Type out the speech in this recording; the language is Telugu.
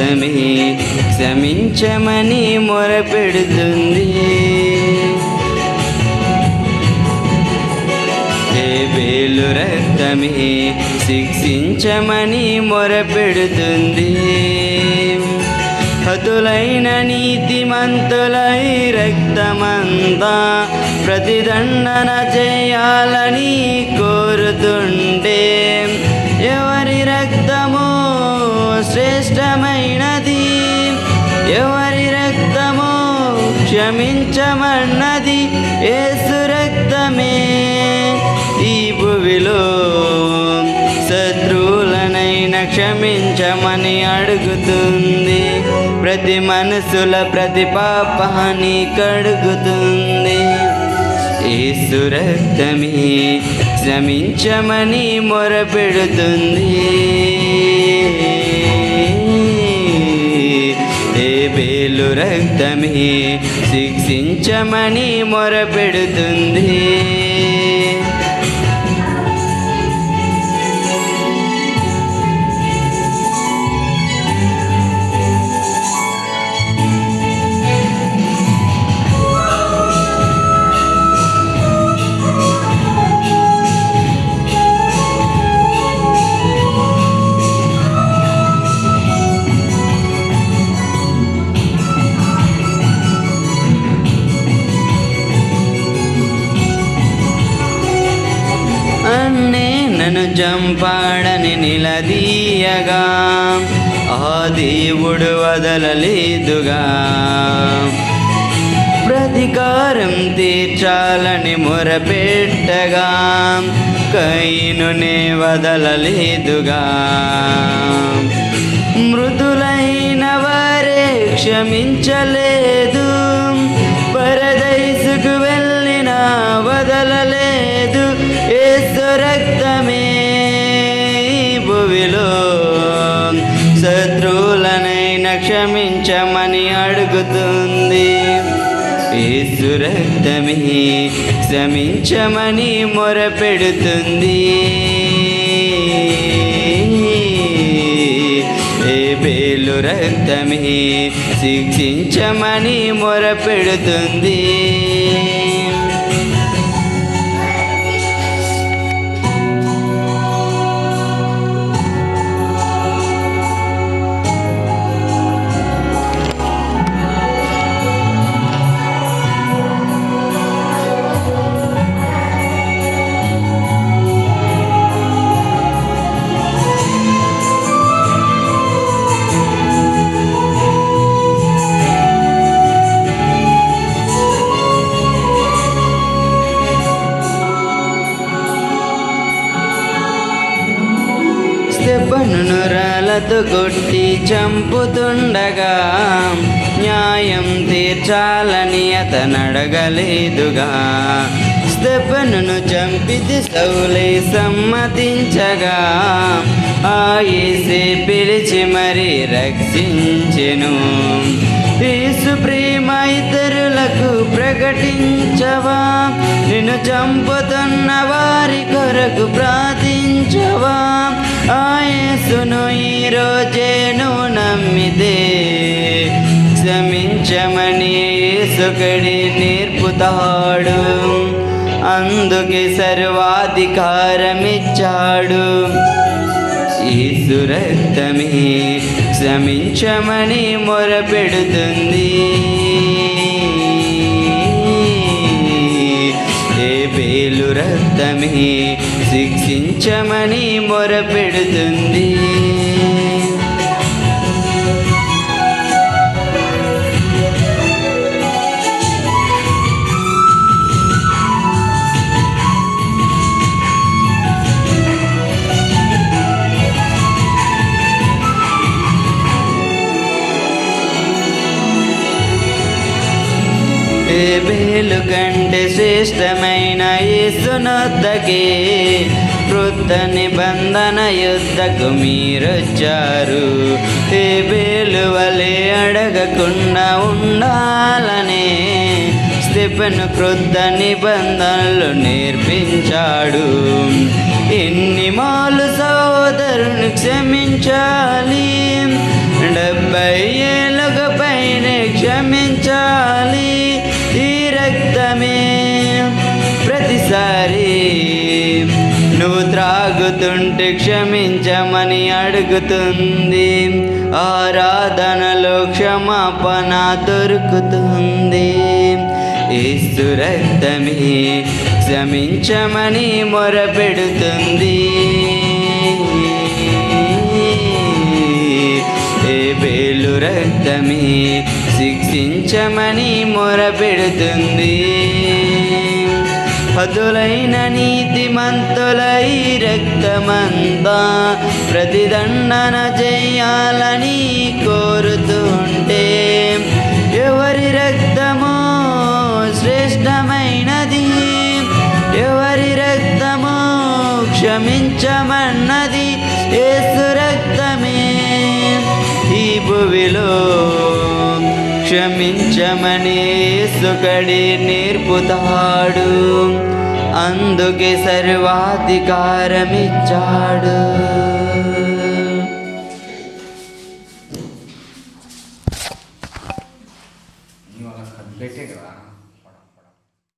యేసు క్షమించమని మొరపెడుతుంది. వేలు రక్తమే. శిక్షించమని మొరపెడుతుంది. హతులైన నీతిమంతులై రక్తమంతా ప్రతిదండన చేయాలని కోరుతుంటే ఎవరి శ్రేష్టమైనది ఎవరి రక్తమో క్షమించమన్నది యేసు రక్తమే. ఈ భువిలో శత్రువులనైన క్షమించమని అడుగుతుంది. ప్రతి మనసుల ప్రతి పాపాన్ని కడుగుతుంది. యేసు రక్తమే క్షమించమని మొరపెడుతుంది. ఏ వేలు రక్తమే శిక్షించమని మొరపెడుతుంది. చంపాడని నిలదీయగా ఆ దేవుడు వదలలేదుగా. ప్రతికారం తీర్చాలని మొరపెట్టగా కైనునే వదలలేదుగా. మృదులైన వారే క్షమించలేదు క్షమించమని అడుగుతుంది. ఏసు రక్తమే క్షమించమని మొరపెడుతుంది. ఏ పేలు రక్తమే శిక్షించమని మొరపెడుతుంది. దెబ్బను నురాలతో కొట్టి చంపుతుండగా న్యాయం తీర్చాలని అతనడగలేదుగా. దెబ్బను చంపితి సౌలే సమ్మతించగా. ఆయేసే పిలిచి మరీ రక్షించెను. యేసు ప్రేమ ఇతరులకు ప్రకటించవా? నిన్ను చంపుతున్న వారి కొరకు ప్రార్థించవా? ఆయసును యేసును ఈ నమ్మిదే క్షమించమని సుకడి నేర్పుతాడు. అందుకే సర్వాధికారమిచ్చాడు. ఈశ్వరత్తమే క్షమించమని మొరపెడుతుంది. వ్రతమే శిక్షించమని మొరపెడుతుంది. ఏ కంటే శ్రేష్టమైన యేసునొద్దకే వృద్ధ నిబంధన యుద్ధకు మీరొచ్చారు. ఏ బేలు వలె అడగకుండా ఉండాలనే స్టెఫెను క్రొద్ద నిబంధనలు నేర్పించాడు. ఎన్ని మాలు సోదరుని క్షమించాలి? డెబ్బై ఏళ్ళకు రక్తమే ప్రతిసారి నువ్వు త్రాగుతుంటే క్షమించమని అడుగుతుంది. ఆరాధనలో క్షమాపణ దొరుకుతుంది. ఏసు రక్తమే క్షమించమని మొరపెడుతుంది. ఏ పేలు రక్తమే శిక్షించమని మొరపెడుతుంది. పదులైన నీతిమంతులై రక్తమంతా ప్రతిదండన చెయ్యాలని కోరుతుంటే ఎవరి రక్తమో శ్రేష్టమైనది ఎవరి రక్తమో క్షమించమన్నది ఏసు రక్తమే. ఈ భువిలో క్షమించమని సుకడి నేర్పుతాడు. అందుకే సర్వాధికారమిచ్చాడు.